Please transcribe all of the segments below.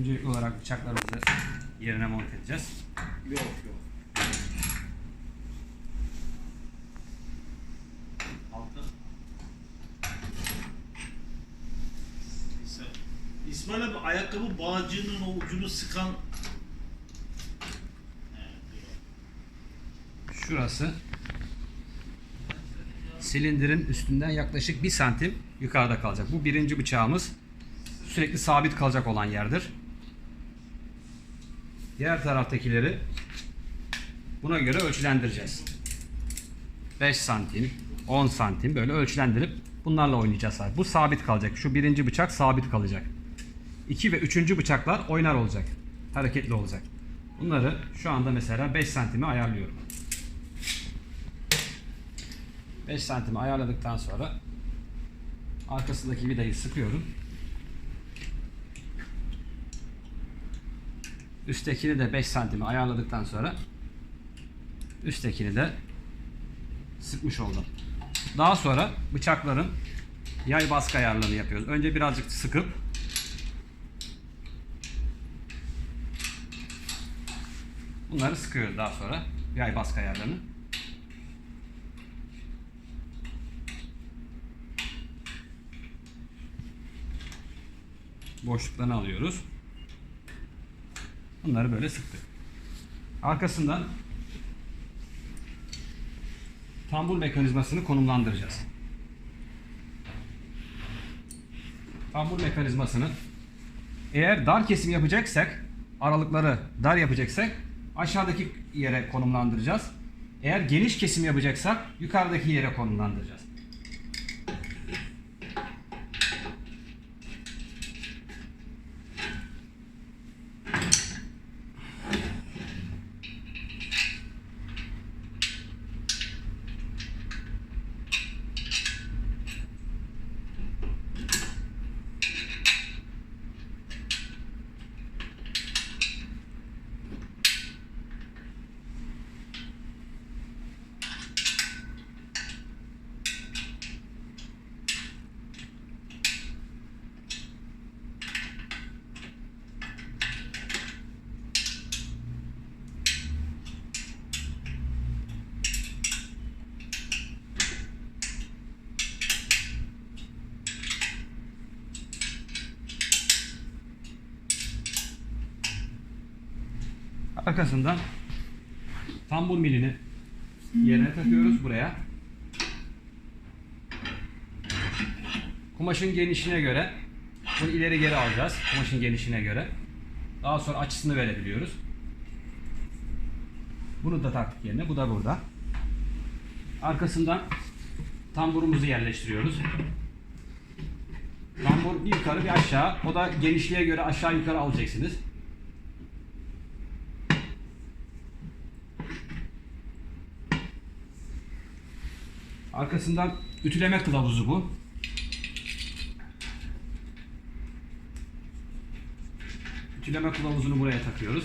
Öncelikli olarak bıçaklarımızı yerine monte edeceğiz. Yok yok. Altta. İsmail- İsmail abi ayakkabı bağcığının o ucunu sıkan. Şurası silindirin üstünden yaklaşık 1 santim yukarıda kalacak. Bu birinci bıçağımız sürekli sabit kalacak olan yerdir. Diğer taraftakileri buna göre ölçülendireceğiz. 5 santim, 10 santim böyle ölçülendirip bunlarla oynayacağız. Bu sabit kalacak. Şu birinci bıçak sabit kalacak. 2 ve 3. bıçaklar oynar olacak. Hareketli olacak. Bunları şu anda mesela 5 santime ayarlıyorum. 5 santime ayarladıktan sonra arkasındaki vidayı sıkıyorum. Üsttekini de 5 santime ayarladıktan sonra üsttekini de sıkmış oldum. Daha sonra bıçakların yay baskı ayarlarını yapıyoruz. Önce birazcık sıkıp bunları sıkıyoruz daha sonra yay baskı ayarlarını. boşluklarını alıyoruz. Bunları böyle sıktık. Arkasından tambur mekanizmasını konumlandıracağız. Tambur mekanizmasını eğer dar kesim yapacaksak, aralıkları dar yapacaksak aşağıdaki yere konumlandıracağız. Eğer geniş kesim yapacaksak yukarıdaki yere konumlandıracağız. Arkasından tambur milini yerine takıyoruz buraya. Kumaşın genişliğine göre bunu ileri geri alacağız. Kumaşın genişliğine göre. Daha sonra açısını verebiliyoruz. Bunu da taktık yerine. Bu da burada. Arkasından tamburumuzu yerleştiriyoruz. Tambur bir yukarı bir aşağı. O da genişliğe göre aşağı yukarı alacaksınız. Arkasından ütüleme kılavuzu bu. Ütüleme kılavuzunu buraya takıyoruz.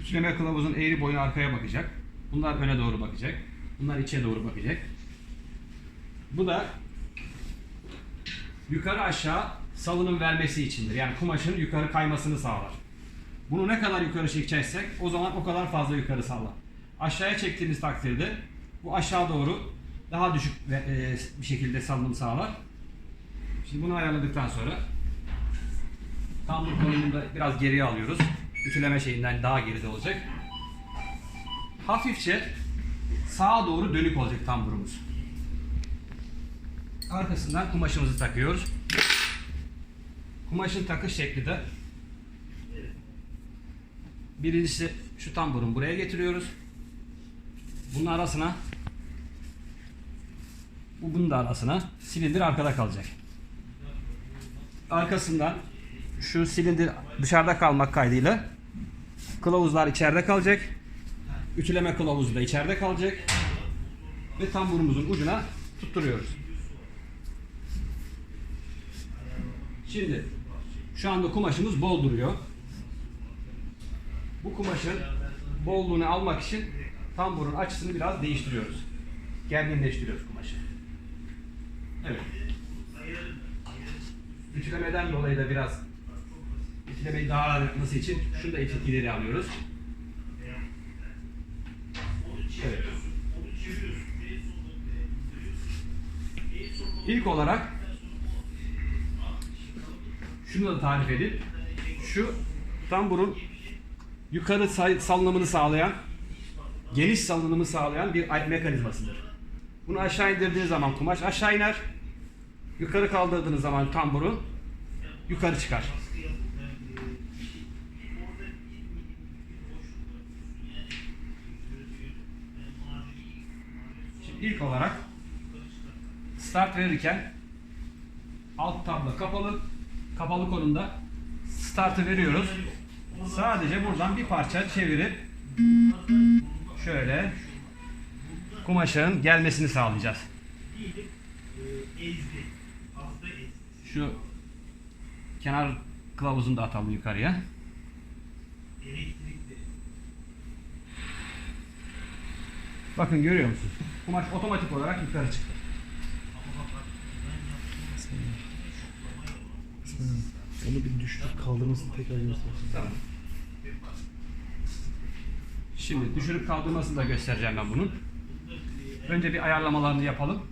Ütüleme kılavuzun eğri boyun arkaya bakacak. Bunlar öne doğru bakacak. Bunlar içe doğru bakacak. Bu da yukarı aşağı salınım vermesi içindir. Yani kumaşın yukarı kaymasını sağlar. Bunu ne kadar yukarı çekeceksek o zaman o kadar fazla yukarı sallar. Aşağıya çektiğiniz takdirde bu aşağı doğru daha düşük e, bir şekilde salınım sağlar. Şimdi bunu ayarladıktan sonra tam bu konumunu da biraz geriye alıyoruz. Ütüleme şeyinden daha geride olacak. Hafifçe sağa doğru dönük olacak tamburumuz. Arkasından kumaşımızı takıyoruz. Kumaşın takış şekli de birincisi şu tamburun buraya getiriyoruz. Bunun arasına bu bunun da arasına silindir arkada kalacak. Arkasından şu silindir dışarıda kalmak kaydıyla kılavuzlar içeride kalacak. Ütüleme kılavuzu da içeride kalacak. Ve tamburumuzun ucuna tutturuyoruz. Şimdi şu anda kumaşımız bol duruyor. Bu kumaşın bolluğunu almak için tamburun açısını biraz değiştiriyoruz. gerginleştiriyoruz kumaşı. Evet. Ütülemeden dolayı da biraz ütülemeyi daha rahat için şunu da ileri alıyoruz. Evet. İlk olarak şunu da tarif edip şu tamburun yukarı salınımını sağlayan geniş salınımı sağlayan bir mekanizmasıdır. Bunu aşağı indirdiğiniz zaman kumaş aşağı iner. Yukarı kaldırdığınız zaman tamburu yukarı çıkar. Şimdi ilk olarak start verirken alt tabla kapalı. Kapalı konumda startı veriyoruz. Sadece buradan bir parça çevirip şöyle kumaşın gelmesini sağlayacağız. Şu kenar kılavuzunu da atalım yukarıya. Bakın görüyor musunuz? Kumaş otomatik olarak yukarı çıktı. Onu bir düştür kaldırmasını tekrar göstersin. Tamam. Şimdi düşürüp kaldırmasını da göstereceğim ben bunun. Önce bir ayarlamalarını yapalım.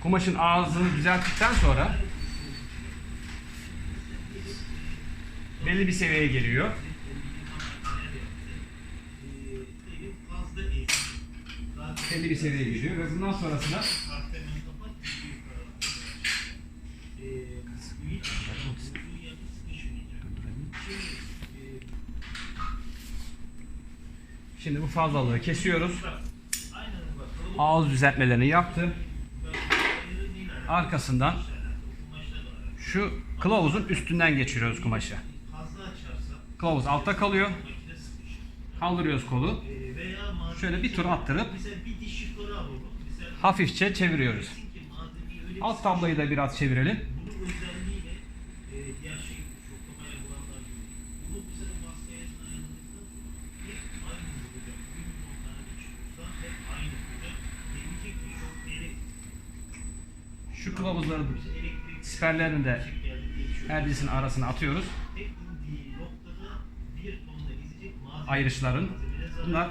Kumaşın ağzını düzelttikten sonra belli bir seviyeye geliyor. Belli bir seviyeye geliyor ve bundan sonrasında Şimdi bu fazlalığı kesiyoruz. Ağız düzeltmelerini yaptı. Arkasından şu kılavuzun üstünden geçiriyoruz kumaşı. Kılavuz altta kalıyor. Kaldırıyoruz kolu. Şöyle bir tur attırıp hafifçe çeviriyoruz. Alt tablayı da biraz çevirelim. Şu kılavuzları siperlerini de her birisinin arasına atıyoruz. Ayrışların. Bunlar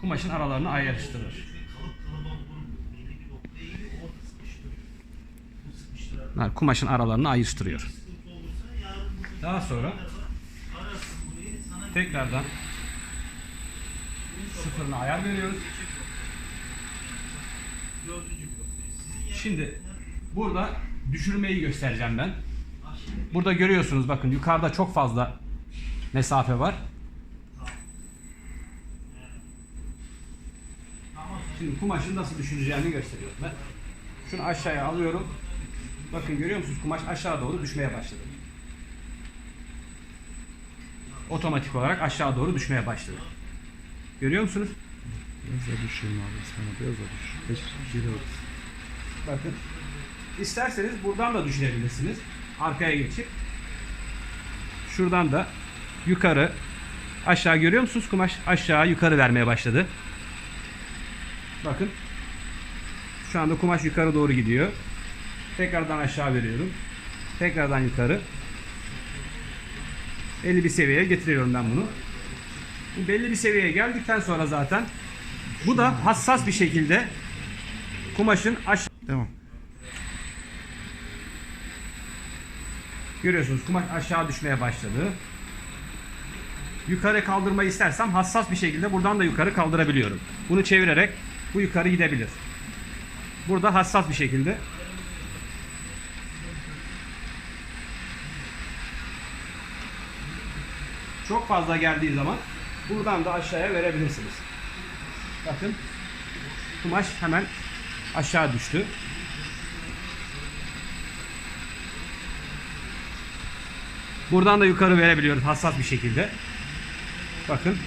kumaşın aralarını ayrıştırır. Bunlar kumaşın aralarını ayrıştırıyor. Daha sonra tekrardan sıfırına ayar veriyoruz. Şimdi burada düşürmeyi göstereceğim ben. Burada görüyorsunuz bakın yukarıda çok fazla mesafe var. Şimdi kumaşın nasıl düşüreceğini gösteriyorum ben. Şunu aşağıya alıyorum. Bakın görüyor musunuz? Kumaş aşağı doğru düşmeye başladı. Otomatik olarak aşağı doğru düşmeye başladı. Görüyor musunuz? Biraz daha düşeyim abi. Sana biraz daha düş. Geri. Bakın. İsterseniz buradan da düşürebilirsiniz. Arkaya geçip. Şuradan da yukarı aşağı görüyor musunuz? Kumaş aşağı yukarı vermeye başladı. Bakın. Şu anda kumaş yukarı doğru gidiyor. Tekrardan aşağı veriyorum. Tekrardan yukarı. Belli bir seviyeye getiriyorum ben bunu. Bu belli bir seviyeye geldikten sonra zaten bu da hassas bir şekilde kumaşın aşağı Devam. Görüyorsunuz kumaş aşağı düşmeye başladı. Yukarı kaldırmayı istersem hassas bir şekilde buradan da yukarı kaldırabiliyorum. Bunu çevirerek bu yukarı gidebilir. Burada hassas bir şekilde çok fazla geldiği zaman buradan da aşağıya verebilirsiniz. Bakın kumaş hemen aşağı düştü. Buradan da yukarı verebiliyoruz hassas bir şekilde. Bakın.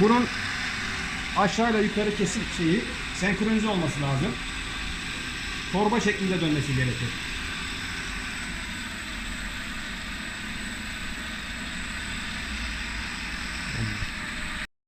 Bunun aşağıyla yukarı kesim şeyi senkronize olması lazım. Torba şeklinde dönmesi gerekir.